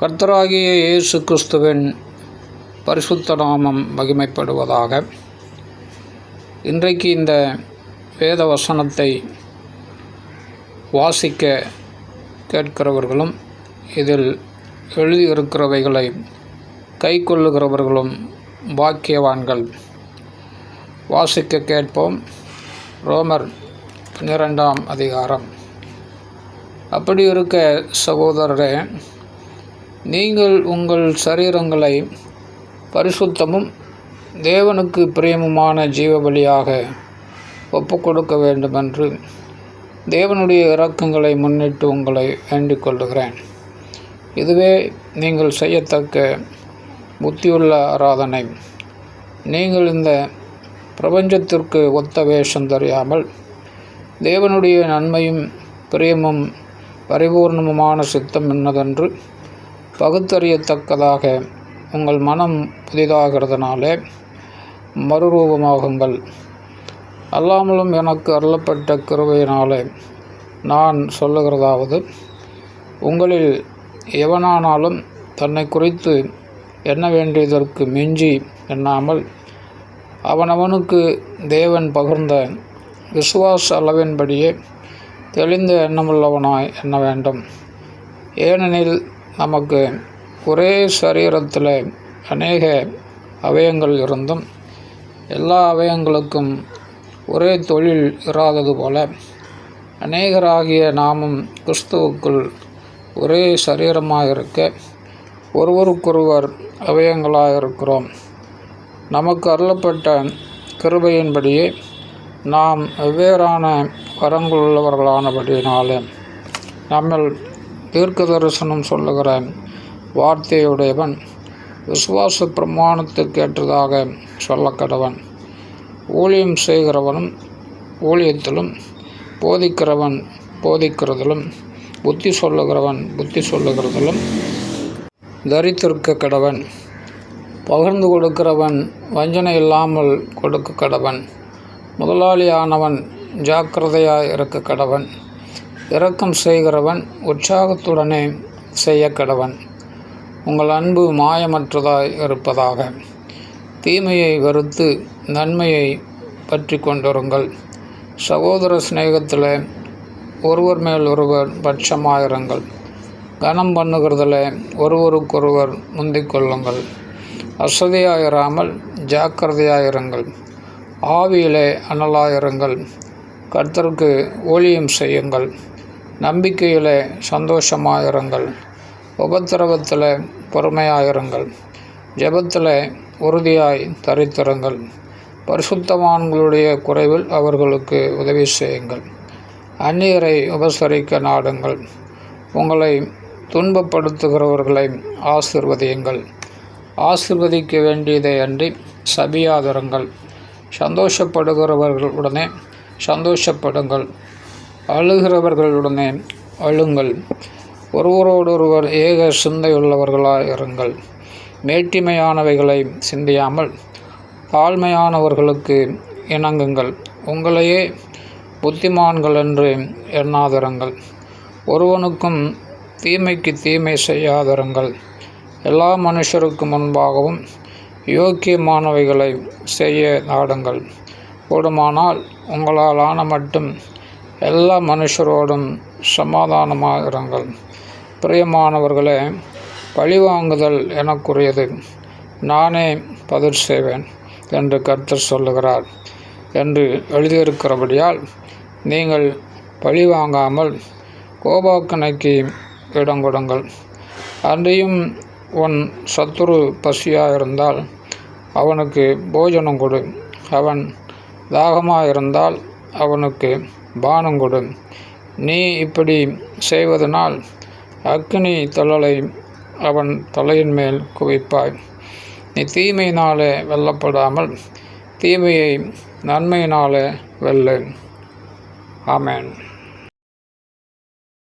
கர்த்தராகிய இயேசு கிறிஸ்துவின் பரிசுத்த நாமம் மகிமைப்படுவதாக. இன்றைக்கு இந்த வேத வசனத்தை வாசிக்க கேட்கிறவர்களும் இதில் எழுதியிருக்கிறவைகளை கை கொள்ளுகிறவர்களும் பாக்கியவான்கள். வாசிக்க கேட்போம். ரோமர் பன்னிரெண்டாம் அதிகாரம். அப்படி இருக்க சகோதரரே நீங்கள் உங்கள் சரீரங்களை பரிசுத்தமும் தேவனுக்கு பிரியமுமான ஜீவபலியாக ஒப்பு கொடுக்க வேண்டுமென்று தேவனுடைய இறக்கங்களை முன்னிட்டு உங்களை வேண்டிக் கொள்ளுகிறேன். இதுவே நீங்கள் செய்யத்தக்க புத்தியுள்ள ஆராதனை. நீங்கள் இந்த பிரபஞ்சத்திற்கு ஒத்த வேஷம் தெரியாமல் தேவனுடைய நன்மையும் பிரியமும் பரிபூர்ணமுமான சித்தம் என்னதென்று பகுத்தறியத்தக்கதாக உங்கள் மனம் புதிதாகிறதுனாலே மறுரூபமாகுங்கள். அல்லாமலும் எனக்கு அருளப்பட்ட கிருவையினாலே நான் சொல்லுகிறதாவது உங்களில் எவனானாலும் தன்னை குறித்து எண்ண வேண்டியதற்கு மிஞ்சி எண்ணாமல் அவனவனுக்கு தேவன் பகிர்ந்த விசுவாச அளவின்படியே தெளிந்த எண்ணமுள்ளவனாய் எண்ண வேண்டும். ஏனெனில் நமக்கு ஒரே சரீரத்தில் அநேக அவயங்கள் இருந்தும் எல்லா அவயங்களுக்கும் ஒரே தொழில் இராதது போல அநேகராகிய நாமும் கிறிஸ்துவுக்குள் ஒரே சரீரமாக இருக்க ஒருவருக்கொருவர் அவயங்களாக இருக்கிறோம் நமக்கு அருளப்பட்ட கிருபையின்படியே நாம் வெவ்வேறான வரங்கள் உள்ளவர்களானபடியினாலே நம்மில் தீர்க்க தரிசனம் சொல்லுகிற வார்த்தையுடையவன் விசுவாச பிரமாணத்துக்கு ஏற்றதாக சொல்லக்கடவன். ஊழியம் செய்கிறவனும் ஊழியத்திலும் போதிக்கிறவன் போதிக்கிறதிலும் புத்தி சொல்லுகிறவன் புத்தி சொல்லுகிறதிலும் தரித்திருக்க கடவன் பகிர்ந்து கொடுக்கிறவன் வஞ்சனை இல்லாமல் கொடுக்க கடவன் முதலாளியானவன் ஜாக்கிரதையாக இருக்க கடவன் இரக்கம் செய்கிறவன் உற்சாகத்துடனே செய்ய கடவன் உங்கள் அன்பு மாயமற்றதாய் இருப்பதாக. தீமையை வெறுத்து நன்மையை பற்றி கொண்டிருங்கள். சகோதர சிநேகத்தில் ஒருவர் மேல் ஒருவர் பட்சமாயிருங்கள். கனம் பண்ணுகிறதில் ஒருவருக்கொருவர் முந்திக் கொள்ளுங்கள் அசதியாயிராமல் ஜாக்கிரதையாயிருங்கள். ஆவியிலே அனலாயிருங்கள். கர்த்தருக்கு ஊழியம் செய்யுங்கள். நம்பிக்கையில் சந்தோஷமாயிருங்கள். உபத்திரவத்தில் பொறுமையாயிருங்கள். ஜெபத்தில் உறுதியாய் தரித்திருங்கள். பரிசுத்தவான்களுடைய குறைவில் அவர்களுக்கு உதவி செய்யுங்கள். அந்நியரை உபசரிக்க நாடுங்கள். உங்களை துன்பப்படுத்துகிறவர்களை ஆசிர்வதியுங்கள். ஆசிர்வதிக்க வேண்டியதை அன்றி சபியாதருங்கள். சந்தோஷப்படுகிறவர்களுடனே சந்தோஷப்படுங்கள். அழுகிறவர்களுடனே அழுங்கள். ஒருவரோடொருவர் ஏக சிந்தையுள்ளவர்களாக இருங்கள் மேட்டிமையானவைகளை சிந்தியாமல் தாழ்மையானவர்களுக்கு இணங்குங்கள். உங்களையே புத்திமான்கள் என்று எண்ணாதிருங்கள். ஒருவனுக்கும் தீமைக்கு தீமை செய்யாதிருங்கள். எல்லா மனுஷருக்கு முன்பாகவும் யோக்கியமானவைகளை செய்ய நாடுங்கள். கூடுமானால் உங்களால் ஆன மட்டும் எல்லா மனுஷரோடும் சமாதானமாக இருங்கள் பிரியமானவர்களே பழிவாங்குதல் எனக்குரியது. நானே பதில் செய்வேன் என்று கர்த்தர் சொல்லுகிறார் என்று எழுதியிருக்கிறபடியால் நீங்கள் பழி வாங்காமல் கோபாக்கனைக்கு இடம் கொடுங்கள். அன்றையும் உன் சத்துரு பசியாக இருந்தால் அவனுக்கு போஜனம் கொடு. அவன் தாகமாக இருந்தால் அவனுக்கு பானங்கொடும் நீ இப்படி செய்வதனால் அக்னி தழலை அவன் தலையின் மேல் குவிப்பாய். நீ தீமையினாலே வெல்லப்படாமல் தீமையை நன்மையினாலே வெல்லு. ஆமேன்.